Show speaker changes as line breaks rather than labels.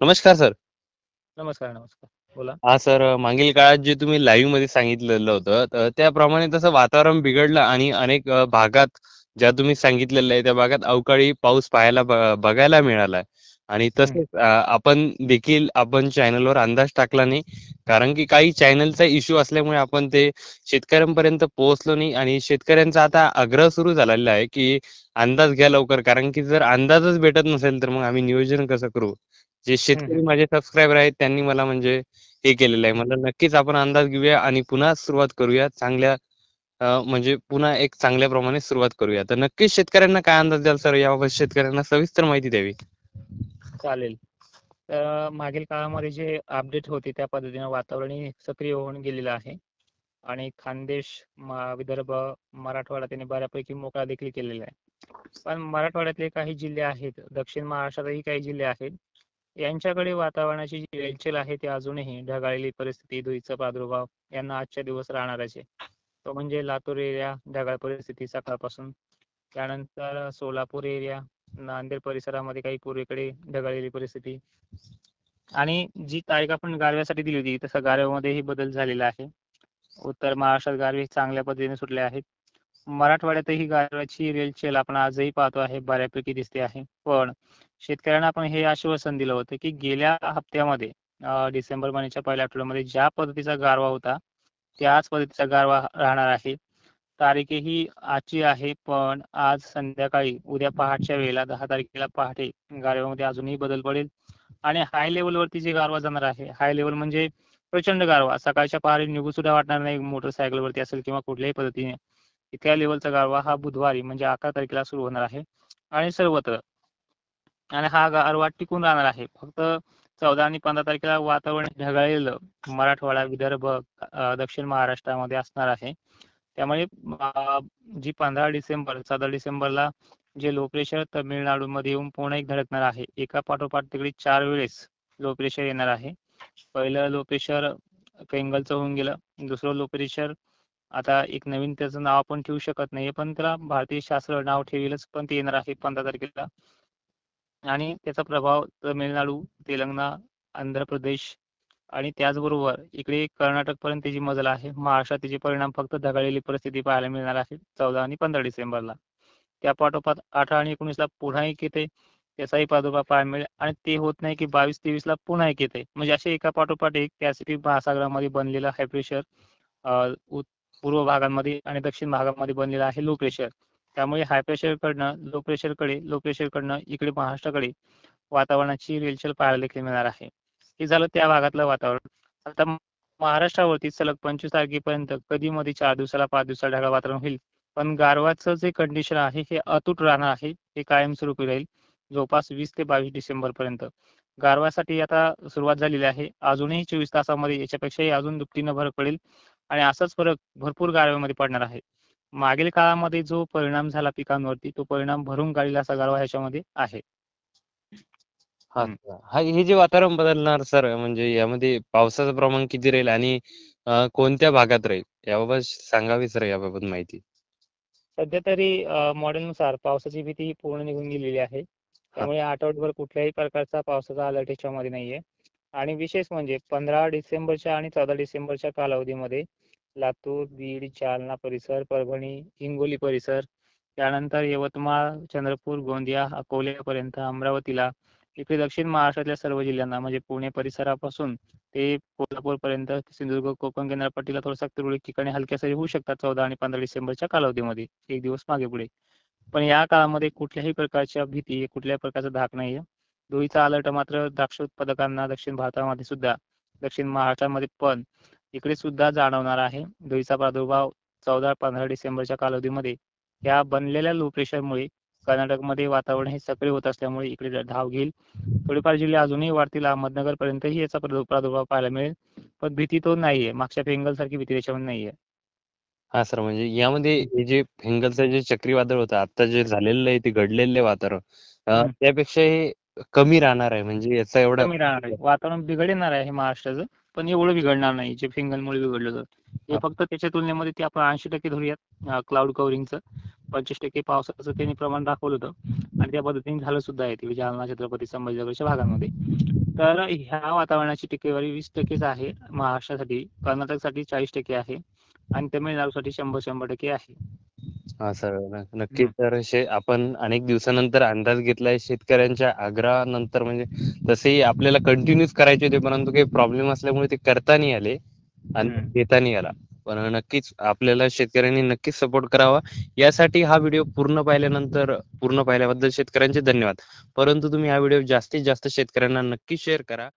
नमस्कार सर.
नमस्कार नमस्कार. बोला.
हा सर मागील काळात जे तुम्ही लाईव्हमध्ये सांगितलेलं होतं तर त्याप्रमाणे तसं वातावरण बिघडलं आणि अनेक अ, भागात ज्या तुम्ही सांगितलेलं आहे त्या भागात अवकाळी पाऊस पाहायला ब- बघायला मिळालाय. आणि तसेच अ, आपण देखील आपण चॅनलवर अंदाज टाकला नाही. कारण की काही चॅनलचा इश्यू असल्यामुळे आपण ते शेतकऱ्यांपर्यंत पोहोचलो नाही आणि शेतकऱ्यांचा आता आग्रह सुरू झालेला आहे की अंदाज घ्या लवकर. कारण की जर अंदाजच भेटत नसेल तर मग आम्ही नियोजन कसं करू? जे शेतकरी माझे सबस्क्रायबर आहेत त्यांनी मला म्हणजे हे केलेलं आहे. मला नक्कीच आपण अंदाज घेऊया आणि पुन्हा सुरुवात करूया. चांगल्या म्हणजे पुन्हा एक चांगल्या प्रमाणे सुरुवात करूया. तर नक्कीच शेतकऱ्यांना काय अंदाज द्याल सर? याबाबत शेतकऱ्यांना सविस्तर माहिती द्यावी.
चालेल. तर मागील काळामध्ये जे अपडेट होते त्या पद्धतीने वातावरण सक्रिय होऊन गेलेलं आहे. आणि खानदेश विदर्भ मराठवाडा त्यांनी बऱ्यापैकी मोकळा देखील केलेला आहे. पण मराठवाड्यातले काही जिल्हे आहेत. दक्षिण महाराष्ट्रातही काही जिल्हे आहेत. यांच्याकडे वातावरणाची जी रेलचेल आहे ती अजूनही ढगाळलेली परिस्थिती धुळीचा प्रादुर्भाव यांना आजच्या दिवस राहणारच आहे. तो म्हणजे लातूर एरिया ढगाळ परिस्थिती सकाळपासून. त्यानंतर सोलापूर एरिया नांदेड परिसरामध्ये काही पूर्वेकडे ढगाळलेली परिस्थिती. आणि जी तारीख आपण गारव्यासाठी दिली होती तसं गारव्यामध्येही बदल झालेला आहे. उत्तर महाराष्ट्रात गारवे चांगल्या पद्धतीने सुटले आहेत. मराठवाड्यातही गारव्याची रेलचेल आपण आजही पाहतो आहे बऱ्यापैकी दिसते आहे. पण शेतकऱ्यांना आपण हे आश्वासन दिलं होतं की गेल्या हप्त्यामध्ये डिसेंबर महिन्याच्या पहिल्या आठवड्यामध्ये ज्या पद्धतीचा गारवा होता त्याच पद्धतीचा गारवा राहणार आहे. तारीखही आजची आहे पण आज संध्याकाळी उद्या पहाटच्या वेळेला दहा तारखेला पहाटे गारव्यामध्ये अजूनही बदल पडेल. आणि हाय लेवलवरती जे गारवा जाणार आहे हाय लेवल म्हणजे प्रचंड गारवा. सकाळच्या पहाटे निघू सुद्धा वाटणार नाही मोटरसायकल वरती असेल किंवा कुठल्याही पद्धतीने. त्या लेवलचा गारवा हा बुधवारी म्हणजे अकरा तारखेला सुरू होणार आहे. आणि सर्वत्र आणि हा गारवा टिकून राहणार आहे. फक्त चौदा आणि पंधरा तारखेला वातावरण ढगाळलेलं मराठवाडा विदर्भ दक्षिण महाराष्ट्रामध्ये असणार आहे. त्यामुळे जी पंधरा डिसेंबर चौदा डिसेंबरला जे लो प्रेशर तमिळनाडूमध्ये येऊन पुन्हा एक धडकणार आहे. एका पाठोपाठ तिकडे चार वेळेस लो प्रेशर येणार आहे. पहिलं लो प्रेशर पेंगलचं होऊन गेलं. दुसरं लो प्रेशर आता एक नवीन त्याचं नाव आपण ठेवू शकत नाही पण त्याला भारतीय शास्त्र नाव ठेवेलच पण ते येणार आहे पंधरा तारखेला. आणि त्याचा प्रभाव तमिळनाडू तेलंगणा आंध्र प्रदेश आणि त्याचबरोबर इकडे कर्नाटक पर्यंत त्याची मजल आहे. महाराष्ट्रात त्याचे परिणाम फक्त ढगाळलेली परिस्थिती पाहायला मिळणार आहे चौदा आणि पंधरा डिसेंबरला. त्या पाठोपाठ अठरा आणि एकोणीसला पुन्हा एक येते त्याचाही प्रादुर्भाव पाहायला मिळेल. आणि ते होत नाही की बावीस तेवीसला पुन्हा एक येते. म्हणजे असे एका पाठोपाठ एक पॅसिफिक महासागरामध्ये बनलेलं हाय प्रेशर पूर्व भागांमध्ये आणि दक्षिण भागामध्ये बनलेलं आहे लो प्रेशर त्यामुळे हाय प्रेशर कडनं लो प्रेशरकडे लो प्रेशर कडनं इकडे महाराष्ट्राकडे वातावरणाची रेलचेल पाहायला देखील मिळणार आहे. हे झालं त्या भागातलं वातावरण. आता महाराष्ट्रावरती सलग पंचवीस तारखेपर्यंत कधी मध्ये चार दिवसाला पाच दिवसाला ढगाळ वातावरण होईल. पण गारवाचं जे कंडिशन आहे हे अतूट राहणार आहे हे कायमस्वरूपी राहील. जवळपास वीस ते बावीस डिसेंबर पर्यंत गारवासाठी आता सुरुवात झालेली आहे. अजूनही चोवीस तासामध्ये याच्यापेक्षाही अजून दुपटीनं भर पडेल. आणि असाच फरक भरपूर गारव्यामध्ये पडणार आहे. मागील काळामध्ये जो परिणाम झाला पिकांवरती तो परिणाम भरून काढील असा गारवा ह्याच्यामध्ये आहे.
हा. हा. हे जे वातावरण बदलणार सर म्हणजे यामध्ये पावसाचं प्रमाण किती राहील आणि कोणत्या भागात राहील? याबाबत सांगावी सर याबाबत माहिती.
सध्या तरी मॉडेलनुसार पावसाची भीती ही पूर्ण निघून गेलेली आहे. त्यामुळे आठवड्याभर कुठल्याही प्रकारचा पावसाचा अलर्ट याच्यामध्ये नाहीये. आणि विशेष म्हणजे पंधरा डिसेंबरच्या आणि चौदा डिसेंबरच्या कालावधीमध्ये लातूर बीड जालना परिसर परभणी हिंगोली परिसर त्यानंतर यवतमाळ चंद्रपूर गोंदिया अकोल्यापर्यंत अमरावतीला इकडे दक्षिण महाराष्ट्रातल्या सर्व जिल्ह्यांना म्हणजे पुणे परिसरापासून ते कोल्हापूर पर्यंत सिंधुदुर्ग कोकण किनारपट्टीला थोडासा तुरळक ठिकाणी हलक्या सरी होऊ शकतात चौदा आणि पंधरा डिसेंबरच्या कालावधीमध्ये. एक दिवस मागे पुढे. पण या काळामध्ये कुठल्याही प्रकारच्या भीती कुठल्याही प्रकारचा धाक नाहीये. धुळीचा अलर्ट मात्र द्राक्ष उत्पादकांना दक्षिण भारतामध्ये सुद्धा दक्षिण महाराष्ट्रामध्ये पण इकडे सुद्धा जाणवणार आहे. धुळीचा प्रादुर्भाव चौदा पंधरा डिसेंबरच्या कालावधीमध्ये या बनलेल्या लो प्रेशरमुळे कर्नाटकमध्ये वातावरण हे सक्रिय होत असल्यामुळे इकडे धाव घेईल. थोडेफार जिल्हे अजूनही वाढतील. अहमदनगर पर्यंतही याचा प्रादुर- प्रादुर्भाव पाहायला मिळेल. पण भीती तो नाहीये. मागच्या पेंगल सारखी भीती त्याच्यामध्ये नाहीये.
हा सर म्हणजे यामध्ये हे जे फिंगलचं जे चक्रीवादळ होतं आता जे झालेलं आहे ते घडलेलं आहे वातावरण. त्यापेक्षा हे कमी राहणार आहे म्हणजे याचा एवढा
कमी राहणार आहे. वातावरण बिघडणार आहे महाराष्ट्राचं पण एवढं बिघडणार नाही जे फिंगलमुळे बिघडलं तर हे
हा.
फक्त त्याच्या तुलनेमध्ये ते आपण ऐंशी टक्के धरूयात क्लाउड कव्हरिंगचं पंचवीस टक्के पावसाचं त्यांनी प्रमाण दाखवलं होतं. आणि त्या पद्धतीने झालं सुद्धा आहे ते जालना छत्रपती संभाजीनगरच्या भागांमध्ये. तर ह्या वातावरणाची टक्केवारी वीस टक्केच आहे महाराष्ट्रासाठी कर्नाटकसाठी चाळीस टक्के आहे. आणि तमिळनाडूसाठी शंभर शंभर टक्के आहे.
हा सर नक्कीच तर शे आपण अनेक दिवसानंतर अंदाज घेतलाय शेतकऱ्यांच्या आग्रहानंतर म्हणजे तसेही आपल्याला कंटिन्यूच करायचे होते परंतु काही प्रॉब्लेम असल्यामुळे ते करता नाही आले आणि. घेता नाही आला. पण नक्कीच आपल्याला शेतकऱ्यांनी नक्कीच सपोर्ट करावा. यासाठी हा व्हिडिओ पूर्ण पाहिल्यानंतर पूर्ण पाहिल्याबद्दल शेतकऱ्यांचे धन्यवाद. परंतु तुम्ही हा व्हिडिओ जास्तीत जास्त शेतकऱ्यांना नक्की शेअर करा.